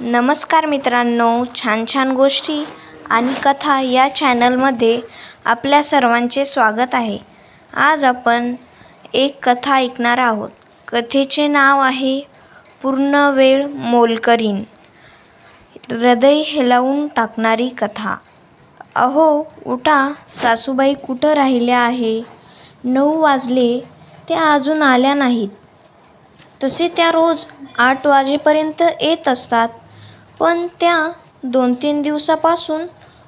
नमस्कार मित्रांनो छान छान गोष्टी आणि कथा या चॅनलमध्ये आपल्या सर्वांचे स्वागत आहे. आज आपण एक कथा ऐकणार आहोत. कथेचे नाव आहे पूर्ण वेळ मोलकरीण. हृदय हेलावून टाकणारी कथा. अहो उठा सासूबाई कुठं राहिल्या आहे? नऊ वाजले त्या अजून आल्या नाहीत. तसे त्या रोज आठ वाजेपर्यंत येत असतात. पण त्या दोन तीन दिवसापासून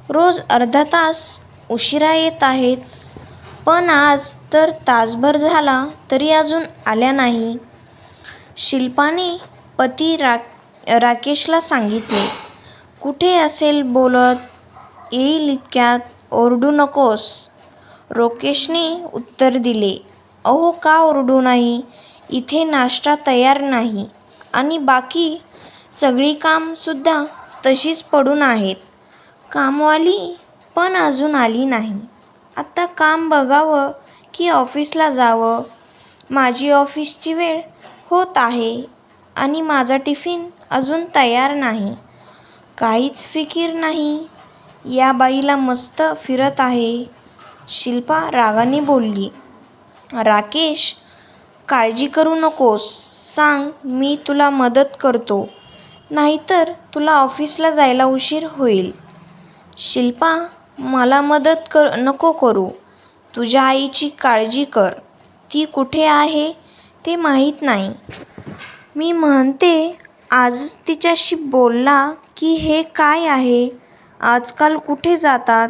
रोज अर्धा तास उशिरा येत आहेत. पण आज तर तासभर झाला तरी अजून आल्या नाही. शिल्पाने पती रा राकेशला सांगितले कुठे असेल बोलत? येईल इतक्यात ओरडू नकोस. रोकेशने उत्तर दिले अहो का ओरडू नाही? इथे नाश्ता तयार नाही आणि बाकी सगळी कामसुद्धा तशीच पडून आहेत. कामवाली पण अजून आली नाही. आत्ता काम बघावं की ऑफिसला जावं. माझी ऑफिसची वेळ होत आहे आणि माझा टिफिन अजून तयार नाही. काहीच फिकीर नाही. या बाईला मस्त फिरत आहे. शिल्पा रागाने बोलली राकेश काळजी करू नकोस. सांग मी तुला मदत करतो. नाहीतर तुला ऑफिसला जायला उशीर होईल. शिल्पा मला मदत कर नको करू. तुझ्या आईची काळजी कर. ती कुठे आहे ते माहीत नाही. मी म्हणते आज तिच्याशी बोलला की हे काय आहे? आजकाल कुठे जातात?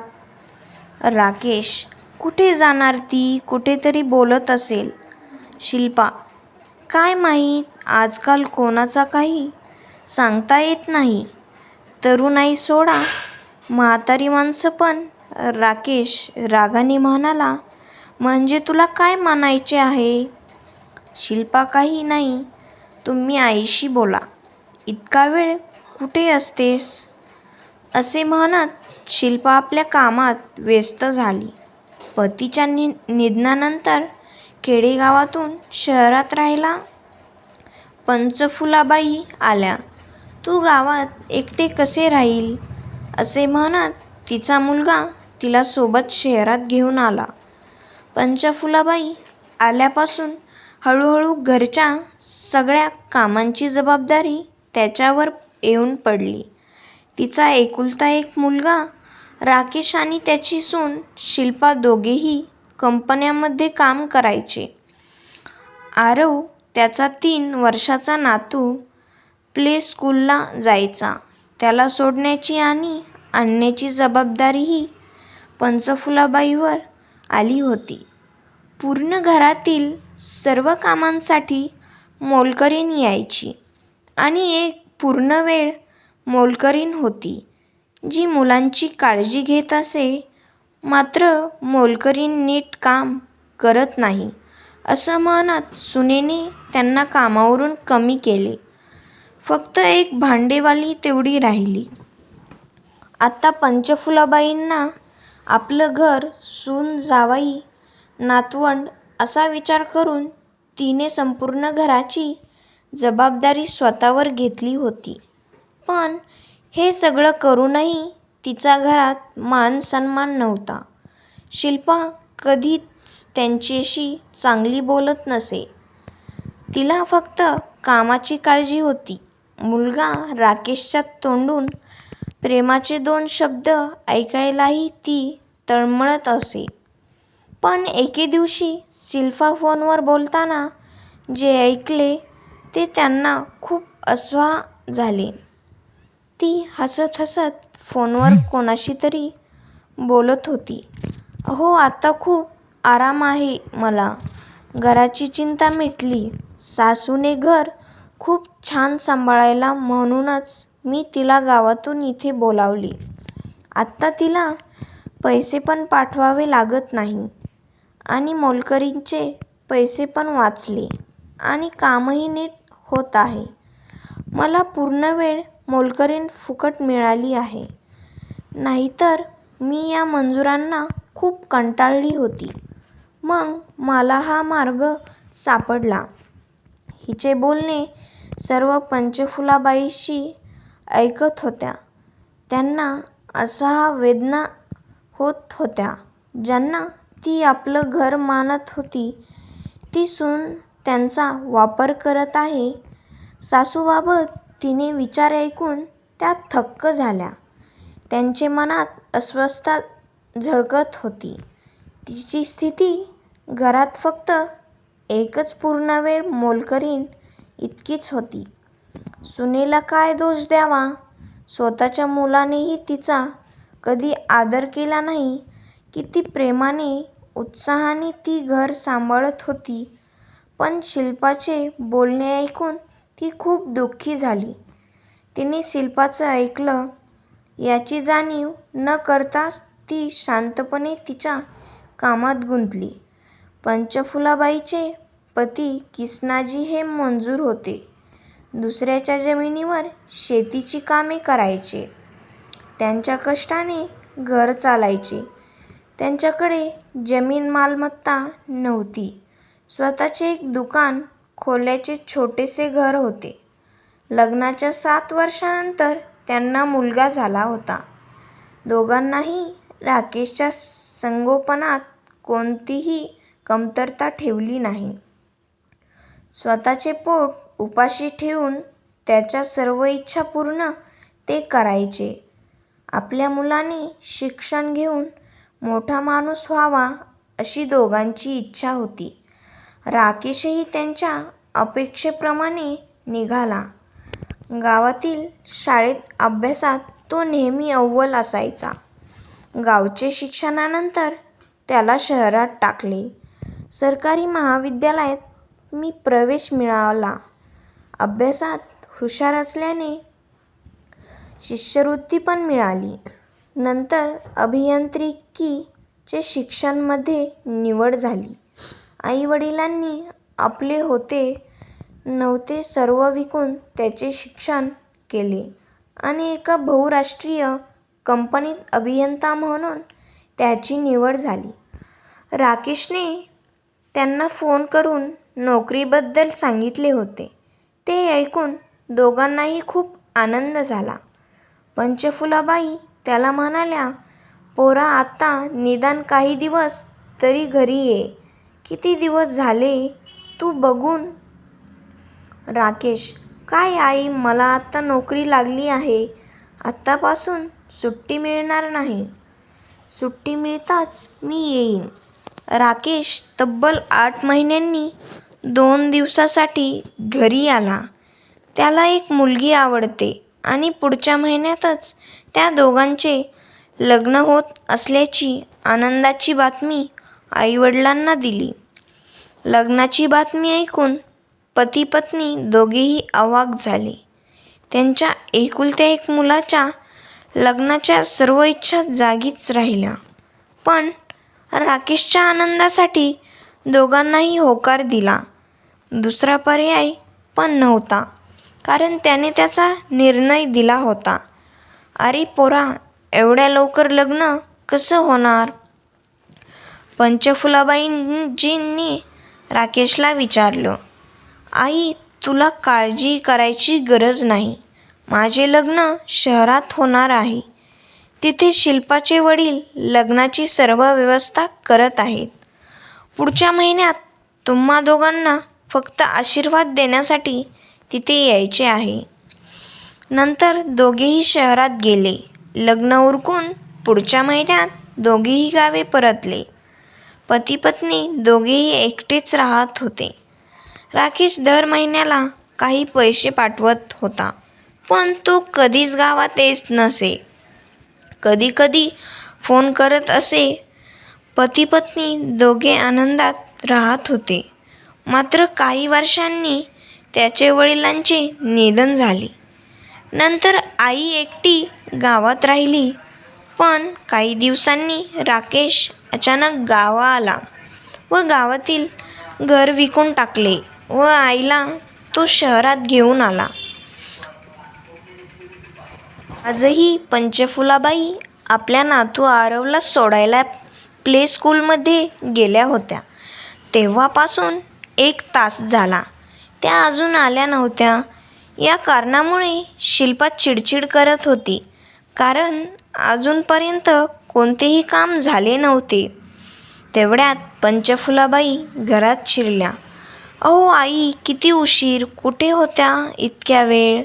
राकेश कुठे जाणार ती? कुठेतरी बोलत असेल. शिल्पा काय माहीत? आजकाल कोणाचा काही सांगता येत नाही. तरुणाई सोडा. म्हातारी माणसं पण. राकेश रागाने म्हणाला म्हणजे तुला काय म्हणायचे आहे? शिल्पा काही नाही. तुम्ही आईशी बोला. इतका वेळ कुठे असतेस? असे म्हणत शिल्पा आपल्या कामात व्यस्त झाली. पतीच्या नि निधनानंतर खेडेगावातून शहरात राहायला पंचफुलाबाई आल्या. तू गावात एकटे कसे राहील? असे म्हणत तिचा मुलगा तिला सोबत शहरात घेऊन आला. पंचफुलाबाई आल्यापासून हळूहळू घरच्या सगळ्या कामांची जबाबदारी त्याच्यावर येऊन पडली. तिचा एकुलता एक मुलगा राकेश आणि त्याची सून शिल्पा दोघेही कंपन्यामध्ये काम करायचे. आरव त्याचा तीन वर्षाचा नातू प्ले स्कूलला जायचा. त्याला सोडण्याची आणि आणण्याची जबाबदारीही पंचफुलाबाईवर आली होती. पूर्ण घरातील सर्व कामांसाठी मोलकरीण यायची आणि एक पूर्ण वेळ मोलकरीण होती. जी मुलांची काळजी घेत असे मात्र मोलकरीण नीट काम करत नाही असं म्हणत सुनेने त्यांना कामावरून कमी केले. फक्त एक भांडेवाली तेवढी राहिली. आता पंचफुलाबाईंना आपलं घर सून जावई नातवंड असा विचार करून तिने संपूर्ण घराची जबाबदारी स्वतःवर घेतली होती. पण हे सगळं करूनही तिचा घरात मान सन्मान नव्हता. शिल्पा कधीच त्यांच्याशी चांगली बोलत नसे. तिला फक्त कामाची काळजी होती. मुलगा राकेशच्या तोंडून प्रेमाचे दोन शब्द ऐकायलाही ती तळमळत असे. पण एके दिवशी शिल्पा फोनवर बोलताना जे ऐकले ते त्यांना खूप अस्वाह झाले. ती हसत हसत फोनवर कोणाशी तरी बोलत होती. अहो आता खूप आराम आहे मला. घराची चिंता मिटली. सासूने घर खूप छान सांभाळायला म्हणूनच मी तिला गावातून इथे बोलावली. आत्ता तिला पैसे पण पाठवावे लागत नाही आणि मोलकरीणचे पैसे पण वाचले आणि कामही नीट होत आहे. मला पूर्ण वेळ मोलकरीण फुकट मिळाली आहे. नाहीतर मी या मजुरांना खूप कंटाळली होती. मग मला हा मार्ग सापडला. हिचे बोलणे सर्व पंचफुलाबाईशी ऐकत होत्या. त्यांना अशा वेदना होत होत्या ज्यांना ती आपलं घर मानत होती. ती सून त्यांचा वापर करत आहे. सासूबाबत तिने विचार ऐकून त्या थक्क झाल्या. त्यांचे मनात अस्वस्थता झळकत होती. तिची स्थिती घरात फक्त एकच पूर्ण वेळ मोलकरीण इतकीच होती. सुनेला काय दोष द्यावा? स्वतःच्या मुलानेही तिचा कधी आदर केला नाही? किती प्रेमाने उत्साहाने ती घर सांभाळत होती. पण शिल्पाचे बोलणे ऐकून ती खूप दुःखी झाली. तिने शिल्पाचं ऐकलं. याची जाणीव न करता ती शांतपणे तिच्या कामात गुंतली. पंचफुलाबाईचे पती किसनाजी हे मंजूर होते. दुसऱ्याच्या जमिनीवर शेतीची कामे करायचे. त्यांच्या कष्टाने घर चालायचे. त्यांच्याकडे जमीन मालमत्ता नव्हती. स्वतःचे एक दुकान खोल्याचे छोटेसे घर होते. लग्नाच्या सात वर्षांनंतर त्यांना मुलगा झाला होता. दोघांनाही राकेशच्या संगोपनात कोणतीही कमतरता ठेवली नाही. स्वतःचे पोट उपाशी ठेवून त्याच्या सर्व इच्छा पूर्ण ते करायचे. आपल्या मुलाने शिक्षण घेऊन मोठा माणूस व्हावा अशी दोघांची इच्छा होती. राकेशही त्यांच्या अपेक्षेप्रमाणे निघाला. गावातील शाळेत अभ्यासात तो नेहमी अव्वल असायचा. गावचे शिक्षणानंतर त्याला शहरात टाकले. सरकारी महाविद्यालयात मी प्रवेश मिळाला. अभ्यासात हुशार असल्याने शिष्यवृत्ती पण मिळाली. नंतर अभियांत्रिकीचे शिक्षणमध्ये निवड झाली. आईवडिलांनी आपले होते नव्हते सर्व विकून त्याचे शिक्षण केले आणि एका बहुराष्ट्रीय कंपनीत अभियंता म्हणून त्याची निवड झाली. राकेशने त्यांना फोन करून नोकरीबद्दल सांगितले होते. ते ऐकून दोघांनाही खूप आनंद झाला. पंचफुलाबाई त्याला म्हणाल्या पोरा आत्ता निदान काही दिवस तरी घरी ये. किती दिवस झाले तू बघून? राकेश काय आई मला आत्ता नोकरी लागली आहे. आत्तापासून सुट्टी मिळणार नाही. सुट्टी मिळताच मी येईन. राकेश तब्बल आठ महिन्यांनी दोन दिवसासाठी घरी आला त्याला एक मुलगी आवडते आणि पुढच्या महिन्यातच त्या दोघांचे लग्न होत असल्याची आनंदाची बातमी आईवडिलांना दिली. लग्नाची बातमी ऐकून पती पत्नी दोघेही अवाक झाले. त्यांच्या एकुलत्या एक मुलाच्या लग्नाच्या सर्व इच्छा जागीच राहिल्या. पण राकेशच्या आनंदासाठी दोघांनाही होकार दिला. दुसरा पर्याय पण नव्हता कारण त्याने त्याचा निर्णय दिला होता. अरे पोरा एवढ्या लवकर लग्न कसं होणार? पंचफुलाबाईंजींनी राकेशला विचारलं आई तुला काळजी करायची गरज नाही. माझे लग्न शहरात होणार आहे. तिथे शिल्पाचे वडील लग्नाची सर्व व्यवस्था करत आहेत. पुढच्या महिन्यात तुम्हा दोघांना फक्त आशीर्वाद देण्यासाठी तिथे यायचे आहे. नंतर दोघेही शहरात गेले. लग्न उरकून पुढच्या महिन्यात दोघेही गावे परतले. पती पत्नी दोघेही एकटेच राहत होते. राकेश दर महिन्याला काही पैसे पाठवत होता. पण तो कधीच गावात येत नसे. कधी कधी फोन करत असे. पती पत्नी दोघे आनंदात राहत होते. मात्र काही वर्षांनी त्याचे वडिलांचे निधन झाले. नंतर आई एकटी गावात राहिली पण काही दिवसांनी राकेश अचानक गावा आला व गावातील घर विकून टाकले व आईला तो शहरात घेऊन आला. आजही पंचफुलाबाई आपल्या नातू आरवला सोडायला प्ले स्कूलमध्ये गेल्या होत्या. तेव्हापासून एक तास झाला. त्या अजून आल्या नव्हत्या. या कारणामुळे शिल्पा चिडचिड करत होती. कारण अजूनपर्यंत कोणतेही काम झाले नव्हते. तेवढ्यात पंचफुलाबाई घरात शिरल्या. अहो आई किती उशीर. कुठे होत्या इतक्या वेळ?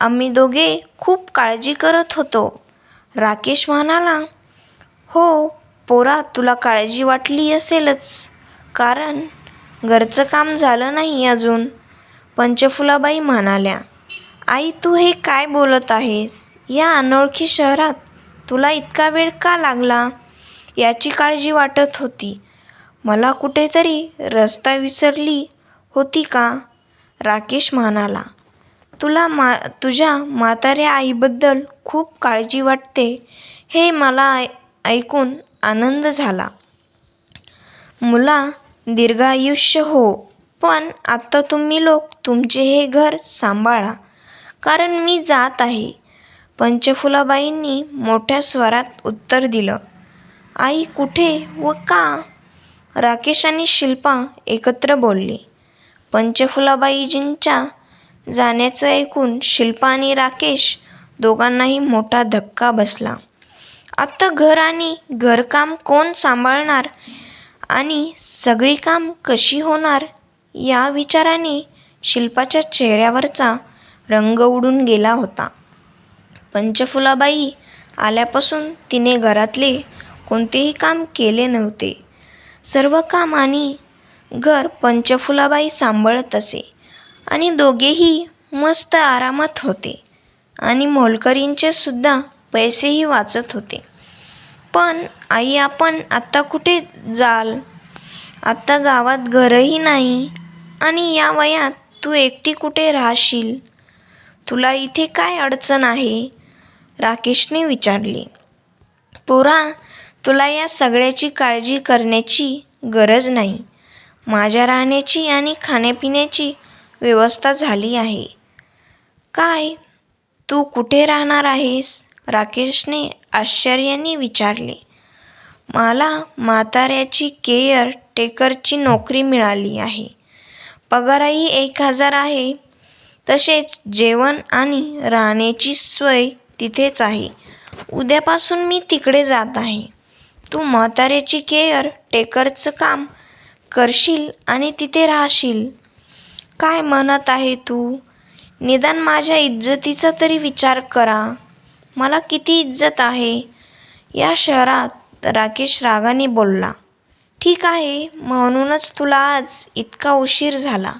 आम्ही दोघे खूप काळजी करत होतो. राकेश म्हणाला हो पोरा तुला काळजी वाटली असेलच. कारण घरचं काम झालं नाही अजून. पंचफुलाबाई म्हणाल्या आई तू हे काय बोलत आहेस? या अनोळखी शहरात तुला इतका वेळ का लागला? याची काळजी वाटत होती. मला कुठेतरी रस्ता विसरली होती का? राकेश म्हणाला तुला मा तुझ्या म्हाताऱ्या आईबद्दल खूप काळजी वाटते. हे मला ऐ ऐकून आनंद झाला. मुला दीर्घायुष्य हो. पण आत्ता तुम्ही लोक तुमचे हे घर सांभाळा. कारण मी जात आहे. पंचफुलाबाईंनी मोठ्या स्वरात उत्तर दिलं. आई कुठे व का? राकेश आणि शिल्पा एकत्र बोलले. पंचफुलाबाईजींच्या जाण्याचं ऐकून शिल्पा आणि राकेश दोघांनाही मोठा धक्का बसला. आत्ता घर आणि घरकाम कोण सांभाळणार आणि सगळी काम कशी होणार या विचाराने शिल्पाच्या चेहऱ्यावरचा रंग उडून गेला होता. पंचफुलाबाई आल्यापासून तिने घरातले कोणतेही काम केले नव्हते. सर्व काम आणि घर पंचफुलाबाई सांभाळत असे आणि दोघेही मस्त आरामात होते आणि मोलकरींचे सुद्धा पैसेही वाचत होते. पण आई आपण आत्ता कुठे जाल? आत्ता गावात घरही नाही आणि या वयात तू एकटी कुठे राहशील? तुला इथे काय अडचण आहे? राकेशने विचारले. पोरा तुला या सगळ्याची काळजी करण्याची गरज नाही. माझ्या राहण्याची आणि खाण्यापिण्याची व्यवस्था झाली आहे. काय? तू कुठे राहणार आहेस? राकेशने आश्चर्याने विचारले मला म्हाताऱ्याची केअर टेकरची नोकरी मिळाली आहे. पगारही एक हजार आहे. तसेच जेवण आणि राहण्याची सोय तिथेच आहे. उद्यापासून मी तिकडे जात आहे. तू म्हाताऱ्याची केअर टेकरचं काम करशील आणि तिथे राहशील. काय म्हणत आहे तू? निदान माझ्या इज्जतीचा तरी विचार करा. मला किती इज्जत आहे. या शहरात राकेश रागाने बोलला ठीक आहे म्हणूनच तुला आज इतका उशीर झाला.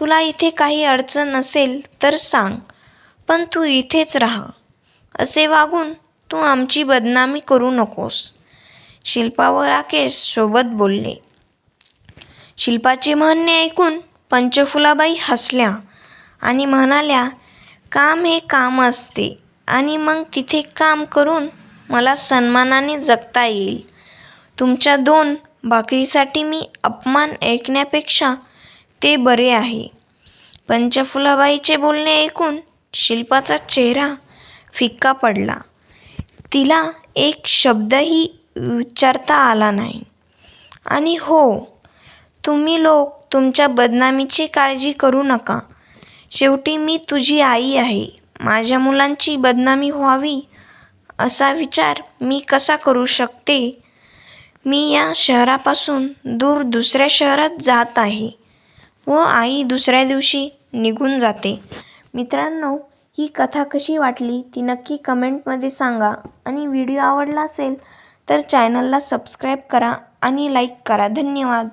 तुला इथे काही अडचण नसेल तर सांग पण तू इथेच राहा. असे वागून तू आमची बदनामी करू नकोस. शिल्पा व राकेश सोबत बोलले. शिल्पाचे म्हणणे ऐकून पंचफुलाबाई हसल्या आणि म्हणाल्या काम हे काम असते. आणि मग तिथे काम करून मला सन्मानाने जगता येईल. तुमच्या दोन भाकरीसाठी मी अपमान ऐकण्यापेक्षा ते बरे आहे. पंचफुलाबाईचे बोलणे ऐकून शिल्पाचा चेहरा फिक्का पडला. तिला एक शब्दही विचारता आला नाही. आणि हो तुम्ही लोक तुमच्या बदनामीची काळजी करू नका. शेवटी मी तुझी आई आहे. माझ्या मुलांची बदनामी व्हावी असा विचार मी कसा करू शकते? मी या शहरापासून दूर दुसऱ्या शहरात जात आहे व आई दुसऱ्या दिवशी निघून जाते. मित्रांनो ही कथा कशी वाटली ती नक्की कमेंटमध्ये सांगा. आणि व्हिडिओ आवडला असेल तर चॅनलला सबस्क्राईब करा आणि लाईक करा. धन्यवाद.